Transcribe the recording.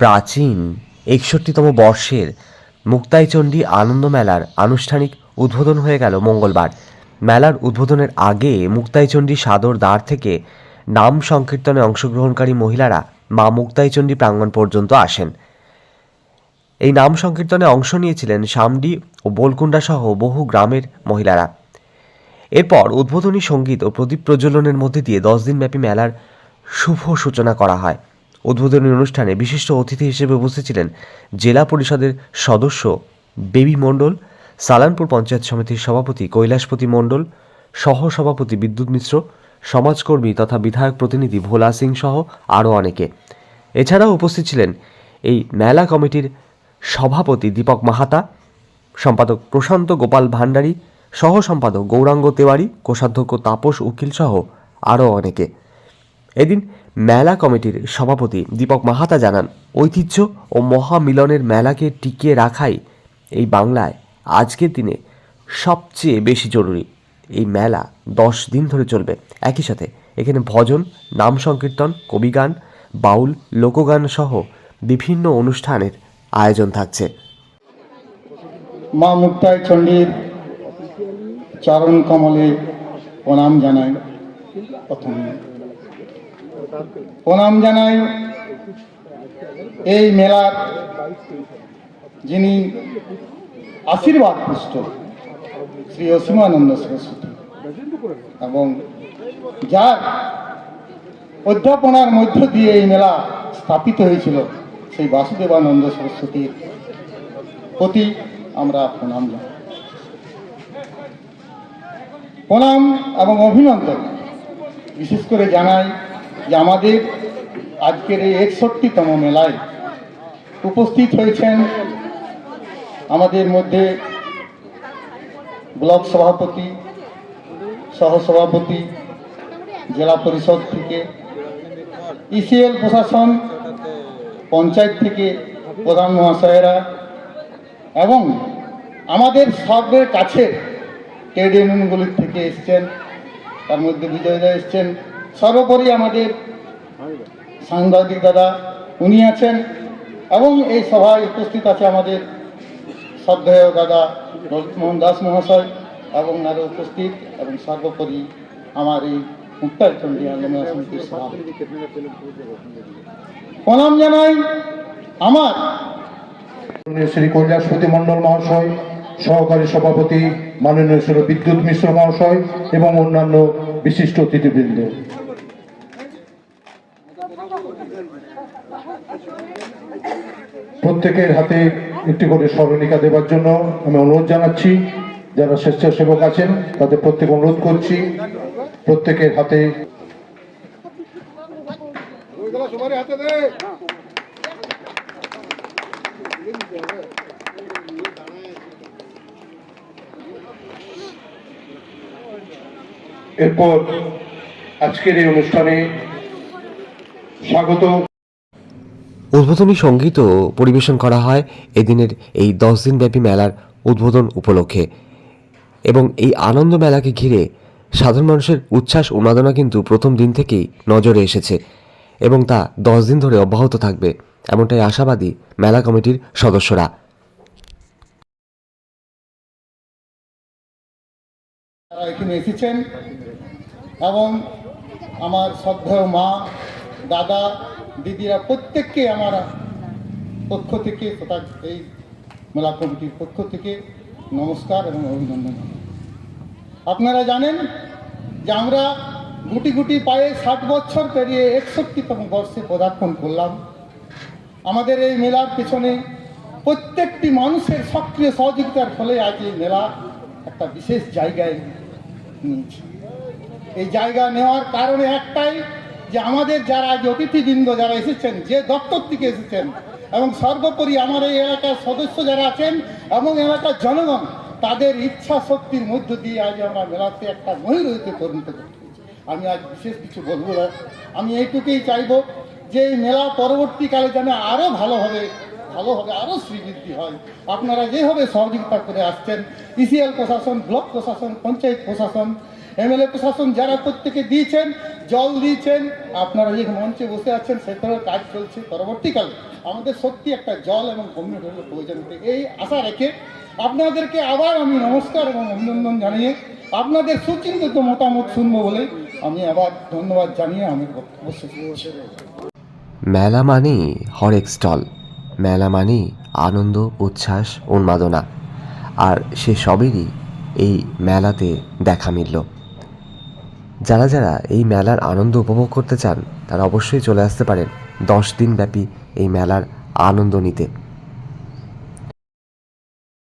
প্রাচীন একষট্টিতম বর্ষের মুক্তাইচণ্ডী আনন্দ মেলার আনুষ্ঠানিক উদ্বোধন হয়ে গেল মঙ্গলবার। মেলার উদ্বোধনের আগে মুক্তাইচণ্ডী সাদর দ্বার থেকে নাম সংকীর্তনে অংশগ্রহণকারী মহিলারা মা মুক্তাইচণ্ডী প্রাঙ্গণ পর্যন্ত আসেন। এই নাম সংকীর্তনে অংশ নিয়েছিলেন সামডি ও বোলকুন্ডা সহ বহু গ্রামের মহিলারা। এরপর উদ্বোধনী সংগীত ও প্রদীপ প্রজ্বলনের মধ্যে দিয়ে দশ দিনব্যাপী মেলার শুভ সূচনা করা হয়। উদ্বোধনী অনুষ্ঠানে বিশিষ্ট অতিথি হিসেবে উপস্থিত ছিলেন জেলা পরিষদের সদস্য বেবি মণ্ডল, সালানপুর পঞ্চায়েত সমিতির সভাপতি কৈলাসপতি মণ্ডল সহ সভাপতি বিদ্যুৎ মিশ্র, সমাজকর্মী তথা বিধায়ক প্রতিনিধি ভোলা সিং সহ আরও অনেকে। এছাড়াও উপস্থিত ছিলেন এই মেলা কমিটির সভাপতি দীপক মাহাতা, সম্পাদক প্রশান্ত গোপাল ভান্ডারী সহ সম্পাদক গৌরাঙ্গ তেওয়ারি, কোষাধ্যক্ষ তাপস উকিল সহ আরও অনেকে। এদিন মেলা কমিটির সভাপতি দীপক মাহাতা জানান, ঐতিহ্য ও মহামিলনের মেলাকে টিকিয়ে রাখাই এই বাংলায় আজকের দিনে সবচেয়ে বেশি জরুরি। এই মেলা দশ দিন ধরে চলবে। একই সাথে এখানে ভজন, নাম সংকীর্তন, কবিগান, বাউল, লোকগান সহ বিভিন্ন অনুষ্ঠানের আয়োজন থাকছে। মা মুক্তায় চণ্ডীর চরণ কমলে প্রণাম জানাই প্রথমে। প্রণাম জানাই এই মেলার যিনি আশীর্বাদ পুষ্ট, শ্রী অসীমানন্দ সরস্বতী। এবং যার অধ্যাপনার মধ্য দিয়ে এই মেলা স্থাপিত হয়েছিল, সেই বাসুদেবানন্দ সরস্বতীর প্রতি আমরা প্রণাম জানাই। প্রণাম এবং অভিনন্দন বিশেষ করে জানাই যে আমাদের আজকের এই একষট্টিতম মেলায় উপস্থিত হয়েছেন আমাদের মধ্যে ব্লক সভাপতি, সহসভাপতি, জেলা পরিষদ থেকে, ইসিএল প্রশাসন, পঞ্চায়েত থেকে প্রধান মহাশয়েরা এবং আমাদের সবের কাছে ট্রেড ইউনিয়নগুলির থেকে এসছেন। তার মধ্যে বিজয়দা এসছেন। সর্বোপরি আমাদের সাংবাদিক দাদা, উনি আছেন এবং এই সভায় উপস্থিত আছে আমাদের শ্রদ্ধেয় দাদা ললিত মোহন দাস মহাশয় এবং আরও উপস্থিত এবং সর্বোপরি আমার এই মুক্তার চন্ডী আন্দোলন সমিতির সভাপতি। প্রণাম জানাই আমার। শ্রী কৈলাসপতি মণ্ডল মহাশয়, সহকারী সভাপতি, মাননীয় বিদ্যুৎ মিশ্র মহাশয় এবং অন্যান্য বিশিষ্ট অতিথিবৃন্দ। প্রত্যেকের হাতে একটি করে স্মরণিকা দেবার জন্য আমি অনুরোধ জানাচ্ছি যারা স্বেচ্ছাসেবক আছেন তাদের প্রত্যেক অনুরোধ করছি। প্রত্যেকের হাতে এরপর আজকের এই অনুষ্ঠানে স্বাগত উদ্বোধনী সঙ্গীতও পরিবেশন করা হয় এদিনের এই দশ দিনব্যাপী মেলার উদ্বোধন উপলক্ষে। এবং এই আনন্দ মেলাকে ঘিরে সাধারণ মানুষের উচ্ছ্বাস উন্মাদনা কিন্তু প্রথম দিন থেকেই নজরে এসেছে। এবং তা দশ দিন ধরে অব্যাহত থাকবে এমনটাই আশাবাদী মেলা কমিটির সদস্যরা। এখানে এসেছেন এবং আমার শ্রদ্ধেয় মা দাদা, দিদিরা প্রত্যেককে আমার পক্ষ থেকে তথা এই মেলা কমিটির পক্ষ থেকে নমস্কার এবং অভিনন্দন। আপনারা জানেন যে আমরা গুটি গুটি পায়ে ষাট বছর পেরিয়ে একষট্টিতম বর্ষে পদার্পণ করলাম। আমাদের এই মেলার পেছনে প্রত্যেকটি মানুষের সক্রিয় সহযোগিতার ফলে আজ এই মেলা একটা বিশেষ জায়গায় নিয়েছে এই জায়গা নেওয়ার কারণে একটাই যে আমাদের যারা আজ অতিথিবৃন্দ যারা এসেছেন, যে দপ্তর থেকে এসেছেন, এবং সর্বোপরি আমার এই এলাকার সদস্য যারা আছেন এবং এলাকার জনগণ, তাদের ইচ্ছা শক্তির মধ্য দিয়ে আজ আমরা মেলাতে একটা ময়ূরতে পরিণত করতে পেরেছি। আমি আজ বিশেষ কিছু বলব না আমি এইটুকুই চাইব যে এই মেলা পরবর্তীকালে যেন আরও ভালোভাবে ভালো হবে আরও শ্রীবৃদ্ধি হয় আপনারা যেভাবে সহযোগিতা করে আসছেন, ইসিএল প্রশাসন, ব্লক প্রশাসন, পঞ্চায়েত প্রশাসন এমএলএ প্রশাসন যারা প্রত্যেকে দিয়েছেন, জল দিয়েছেন, আপনারা যে মঞ্চে বসে আছেন সেটারও কাজ চলছে পরবর্তীকালে। আমাদের সত্যি একটা জল এবং কমিউনিটির প্রয়োজন। এই আশা রেখে আপনাদেরকে আবার আমি নমস্কার এবং অভিনন্দন জানিয়ে আপনাদের সুচিন্তিত মতামত শুনব বলে আমি আবার ধন্যবাদ জানিয়ে আমি মেলা মানেই হরেক স্টল। মেলা মানেই আনন্দ, উচ্ছ্বাস, উন্মাদনা। আর সে সবেরই এই মেলাতে দেখা মিলল। যারা যারা এই মেলার আনন্দ উপভোগ করতে চান, তারা অবশ্যই চলে আসতে পারেন দশ দিনব্যাপী এই মেলার আনন্দ নিতে।